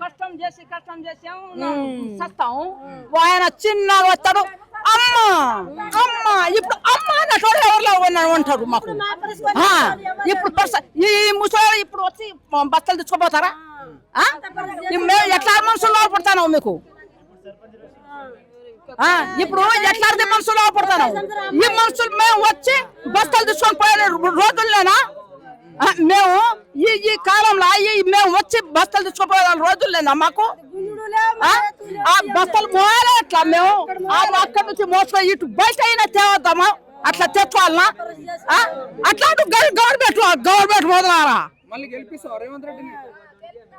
కష్టం చేసి కష్టం చేసాము సస్తాం ఆయన చిన్నగా వస్తాడు. అమ్మ! అమ్మ! ఇప్పుడు అమ్మ ఎవరిలో ఉన్నారు ఉంటారు మాకు. ఇప్పుడు ఈ ముసలి ఇప్పుడు వచ్చి బస్తలు తెచ్చుకోపోతారా మేము ఎట్లా మనుషులు పడతాను మీకు? ఇప్పుడు ఎట్లాంటి మనుషులు పడతాను ఈ మనుషులు మేము వచ్చి బస్తాలు తీసుకొని పోయిన రోజుల్లోనా మేము ఈ ఈ కాలంలో ఈ మేము వచ్చి బస్తాలు తీసుకుపోయే రోజుల్లేనా మాకు? ఆ? బస్తాలు మోయాలి ఎట్లా మేము. అక్కడి నుంచి మోసుకొని ఇటు బయట అయినా తేవద్దామా? అట్లా తెచ్చుకోవాలనా? అట్లాంటి గవర్నమెంట్ గవర్నమెంట్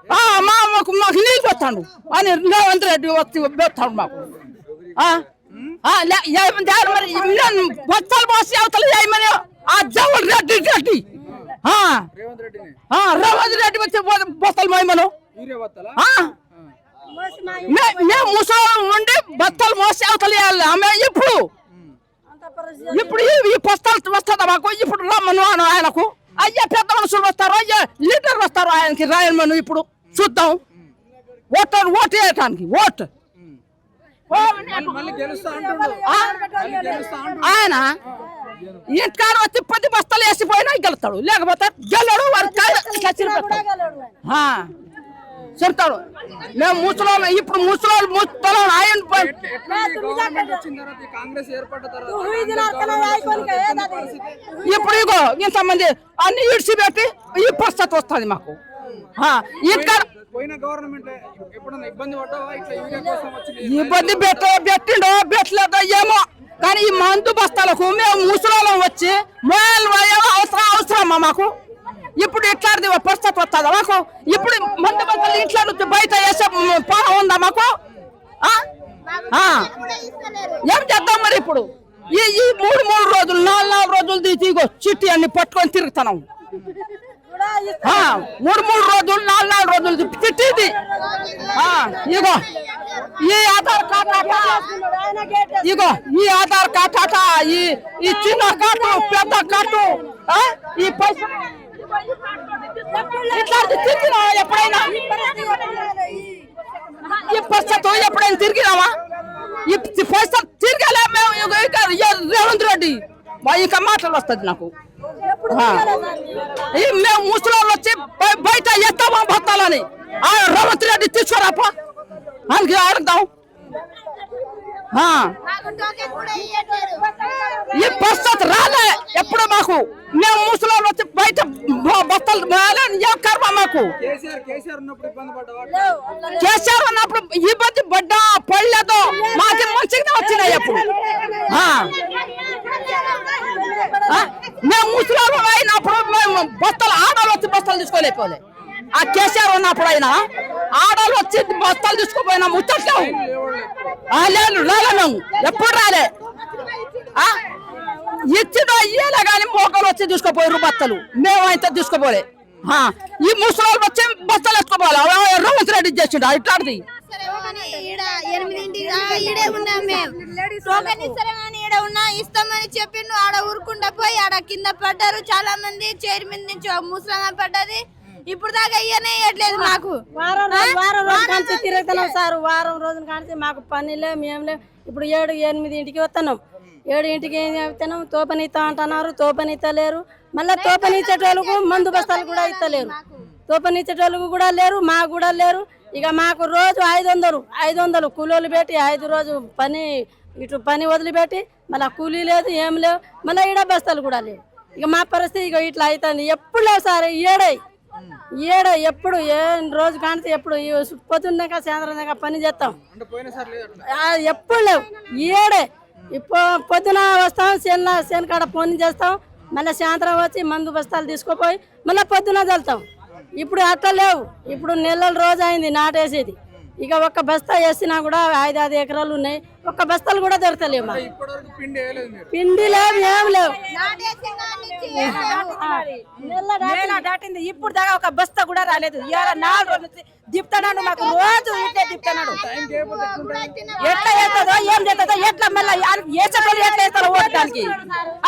ఆ, మా మాకు మాకు నీళ్ళు పెట్టాడు అని రేవంత్ రెడ్డి వచ్చి పెట్టాడు మాకు. బస్తాలు పోసి అవతల ఏమని? ఆ జవల్ రెడ్డి రెడ్డి. రేవంత్ రెడ్డి వచ్చి బస్తాలు మోయమను మేము ముసలి ఉండి బస్తాలు మోసి అవతల ఆమె ఇప్పుడు ఇప్పుడు ఈ- బస్తాలు వస్తుందా మాకు? ఇప్పుడు రమ్మను అను ఆయనకు. అయ్యా పెద్ద మనుషులు వస్తారు. అయ్యా లీడర్ వస్తారు ఆయనకి. రాయమను ఇప్పుడు. చూద్దాం. ఓటర్ ఓటు వేయటానికి. ఓటు. ఆయన ఇంటికాడ వచ్చి పది బస్తాలు వేసిపోయినా గెలుతాడు. లేకపోతే గెలడు చెప్తాడు మేము ముసలోళ్ళు ఇప్పుడు ముసలోళ్ళు ముసలో ఆయన ఇప్పుడు ఇగో ఇంతమంది అన్ని ఇడిచిపెట్టి ఈ పరిస్థితి వస్తుంది మాకు. ఇంకా పోయిన గవర్నమెంట్ ఎప్పుడన్నా ఇబ్బంది పడ్డావా? ఇట్లా యూరియా కోసం వచ్చి ఇబ్బంది పెట్ట పెట్టిండో పెట్టలేదో ఏమో. కానీ ఈ మందు బస్తాలకు మేము ముసలోళ్ళం వచ్చి మొయలు అవసరం అవసరమా మాకు? ఇప్పుడు ఇట్లాంటిది పరిస్థితి వస్తుందా మాకు? ఇప్పుడు మందు బస్తాలు ఇంట్లో నుంచి బయట వేసే పానం ఉందా మాకు? ఆ? ఆ. ఏం చేద్దాం మరి ఇప్పుడు? ఈ ఈ మూడు మూడు రోజులు నాలుగు నాలుగు రోజులు తీసి చిట్టి అన్ని పట్టుకొని తిరుగుతున్నాం. మూడు మూడు రోజులు నాలుగు నాలుగు రోజులు చిట్టిది ఆ, ఇగో ఈ ఆధార్ కార్డు అట ఇగో ఈ ఆధార్ కార్డు అట ఈ ఈ చిన్న కార్డు పెద్ద కార్డు ఆ, ఈ పైసలు ఇట్లాంటి తిరిగినా ఎప్పుడైనా ఈ పరిస్థితి ఎప్పుడైనా తిరిగినావా ఈ పరిస్థితి తిరగలే మేము ఇగో ఇక ఏ- రేవంత్ రెడ్డి మా ఇంకా మాటలు వస్తుంది నాకు ఆ. ఈ మేము ముసలాళ్ళు వచ్చి బయట ఎత్తామా బతాలని ఆ రేవంత్ రెడ్డి తీసుకురాపా. ఆయనకి అడుగుదాం ఈ పరిస్థితి రాలే. ఎప్పుడు మాకు? మేము ముసలోళ్ళు వచ్చి బయట బస్తాలు ఏ కర్మ మాకు? కేసీఆర్ ఉన్నప్పుడు ఇబ్బంది పడ్డా పడలేదు? మాకు మంచిగా వచ్చినాయి అప్పుడు? మేము ముసలాం అయినప్పుడు మేము బస్తాలు ఆడవాళ్ళు వచ్చి బస్తాలు తీసుకోలేకపోలే. ఆ కేసీఆర్ ఉన్నప్పుడు అయినా ఆడవాళ్ళు వచ్చి బస్తాలు తీసుకుపోయినా ముచ్చట్లేము లేదు రాలే మేము ఎప్పుడు రాలే. ఆ? ఇచ్చిన ఇయ్యలే కానీ మోకలు వచ్చి తీసుకుపోయారు బత్తలు మేమైతే తీసుకోపోలే. ఆ, ఈ ముసలి వచ్చి బస్తాలు ఎత్తుకోపోవాలి రేవంత్ రెడ్డి చేసిండు ఇట్లాంటిది. ఈడ ఈడే ఉన్నాం మేము. అని ఈడ ఇస్తామని చెప్పిండు. ఆడ ఊరుకుండా పోయి ఆడ కింద పడ్డారు చాలా మంది చైర్ మీద నుంచి ముసలమ్మ పడ్డది. ఇప్పుడు దాకా ఇయ్యనే ఇయ్యట్లేదు మాకు. వారం రోజు వారం రోజు కాంచి తిరుగుతున్నాం సార్. వారం రోజుల కాంచి మాకు పని లేవు మేము లేవు. ఇప్పుడు ఏడు ఎనిమిది ఇంటికి వస్తున్నాం. ఏడు ఇంటికి ఏం చెప్తున్నాం తోపనిస్తా అంటున్నారు తోపనిత్తలేరు మళ్ళీ తోపనిచ్చేటోళ్ళకు మందు బస్తాలు కూడా ఇస్తలేరు. తోపనిచ్చేటోళ్ళకు కూడా లేరు మాకు కూడా లేరు. ఇక మాకు రోజు ఐదు వందలు ఐదు వందలు కూలీలు పెట్టి ఐదు రోజు పని ఇటు పని వదిలిపెట్టి మళ్ళీ కూలీ లేదు ఏం లేవు. మళ్ళీ ఈడ బస్తాలు కూడా లేవు. ఇక మా పరిస్థితి ఇక ఇట్లా అవుతుంది ఎప్పుడు లేవు సార్ ఏడై ఏడ ఎప్పుడు ఏ రోజు కానితే ఎప్పుడు ఈ పొద్దున్నాక సాయంత్రం దాకా పని చేస్తాం. ఎప్పుడు లేవు. ఏడే. ఇప్పుడు పొద్దున వస్తాం చేనుల చేను కాడ ఫోన్ చేస్తాం. మళ్ళీ సాయంత్రం వచ్చి మందు బస్తాలు తీసుకుపోయి మళ్ళీ పొద్దున చల్లుతాం ఇప్పుడు అట్లా లేవు. ఇప్పుడు నెలల రోజు అయింది నాటేసేది. ఇక ఒక్క బస్తా వేసినా కూడా ఐదు ఐదు ఎకరాలు ఉన్నాయి. ఒక్క బస్తాలు కూడా ఇప్పటివరకు పిండి లేవు ఏం లేవు. దాటింది. ఇప్పుడు దాకా ఒక బస్తా కూడా రాలేదు. ఇవాళ నాలుగు రోజుల దిప్తున్నాడు మాకు. రోజు ఇట్లే దిప్తున్నాడు ఎట్లుంటుంది? ఎట్లా వేస్తుందో ఏం చేస్తుందో ఎట్లా మళ్ళీ వేసేటోళ్ళు ఎట్లా వేస్తారో ఓటు దానికి?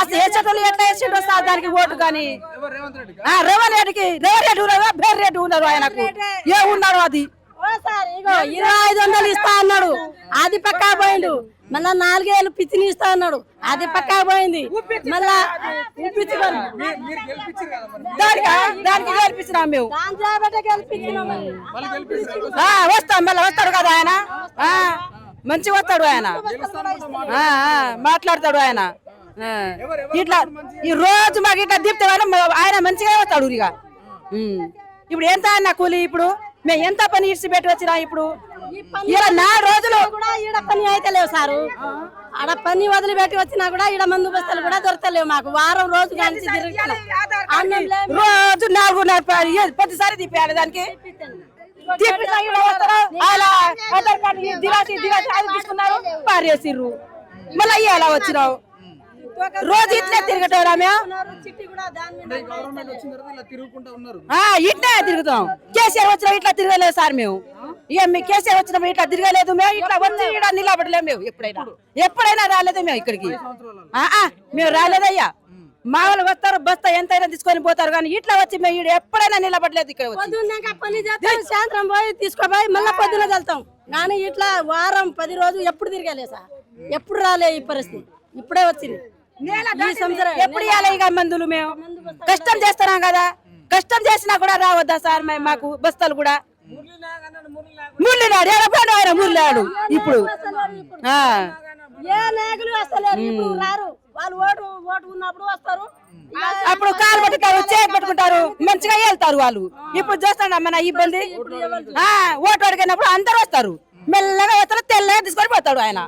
అసలు వేసేటోళ్ళు ఎట్లా వేసిండో సార్ దానికి ఓటు కానీ? రేవంత్ రెడ్డికి? రేవంత్ రెడ్డి ఉన్నారు బేర్ రెడ్డి ఉన్నారు ఆయనకు. ఏ ఉన్నారు అది? ఇరవై ఐదు వందలు ఇస్తా అన్నాడు. అది పక్కా పోయిండు. మళ్ళా నాలుగేళ్ళు పిచ్చిని ఇస్తా అన్నాడు. అది పక్కా పోయింది. మళ్ళా ఉప్పించుకొని దానికి గెలిపించినాం మేము. మళ్ళీ వస్తాం మళ్ళీ వస్తాడు కదా ఆయన? మంచి మంచిగా వస్తాడు ఆయన. మాట్లాడతాడు ఆయన. ఇట్లా ఈ రోజు మాకు ఇట్లా దీప్తే ఆయన మంచిగా వస్తాడు ఇక. ఇప్పుడు ఎంత అన్న కూలి ఇప్పుడు? మేము ఎంత పని ఇడిచి పెట్టి వచ్చినా ఇప్పుడు? ఇలా నాలుగు రోజులు కూడా ఈడ పని అయితే లేవు సారు. ఆడ పని వదిలిపెట్టి వచ్చినా కూడా ఈడ మందు బస్తాలు కూడా దొరకలేవు మాకు. వారం రోజు. రోజు నాలుగున్నర ప్రతిసారి తిప్పాలి దానికి. పారేసిర్రు. మళ్ళీ అలా వచ్చినావు? రోజు ఇట్లే తిరగటం రామ్యా? వచ్చిన ఇట్లే తిరుగుతాం. కేసీఆర్ వచ్చినా ఇట్లా తిరగలేదు సార్ మేము. ఇక మీ కేసీఆర్ వచ్చినప్పుడు ఇట్లా తిరగలేదు మేము ఇట్లా వచ్చి ఇక్కడ నిలబడలేము మేము ఎప్పుడైనా. ఎప్పుడైనా రాలేదు మేము ఇక్కడికి. ఆ, ఆ, మేము రాలేదయ్యా. మా వాళ్ళు వస్తారు బస్తా ఎంతైనా తీసుకొని పోతారు కానీ ఇట్లా వచ్చి మేము ఈడ ఎప్పుడైనా నిలబడలేదు ఇక్కడ సాయంత్రం పోయి తీసుకోపోయి మళ్ళీ పొద్దున వెళ్తాం. కానీ ఇట్లా వారం పది రోజులు ఎప్పుడు తిరగలే సార్. ఎప్పుడు రాలే ఈ పరిస్థితి. ఇప్పుడే వచ్చింది. ఎప్పుడు ఇవ్వాలి ఇక మందులు మేము? కష్టం చేస్తున్నాం కదా. కష్టం చేసినా కూడా రావద్దా సార్ మేము మాకు బస్తాలు కూడా? మురళినాడు ఎడపోయాడు ఆయన మురళినాడు ఇప్పుడు ఆ. ఏ నాయకులు వస్తలేరు ఇప్పుడు రారు? వాళ్ళు ఓటు ఓటు ఉన్నప్పుడు వస్తారు. అప్పుడు కాలు పట్టుకుంటారు. చేతి పట్టుకుంటారు మంచిగా వెళ్తారు వాళ్ళు. ఇప్పుడు చూస్తాడా మన ఇబ్బంది? ఆ, ఓటు అడిగినప్పుడు అందరు వస్తారు. మెల్లగా వస్తారు తెల్లగా తీసుకొని పోతాడు ఆయన.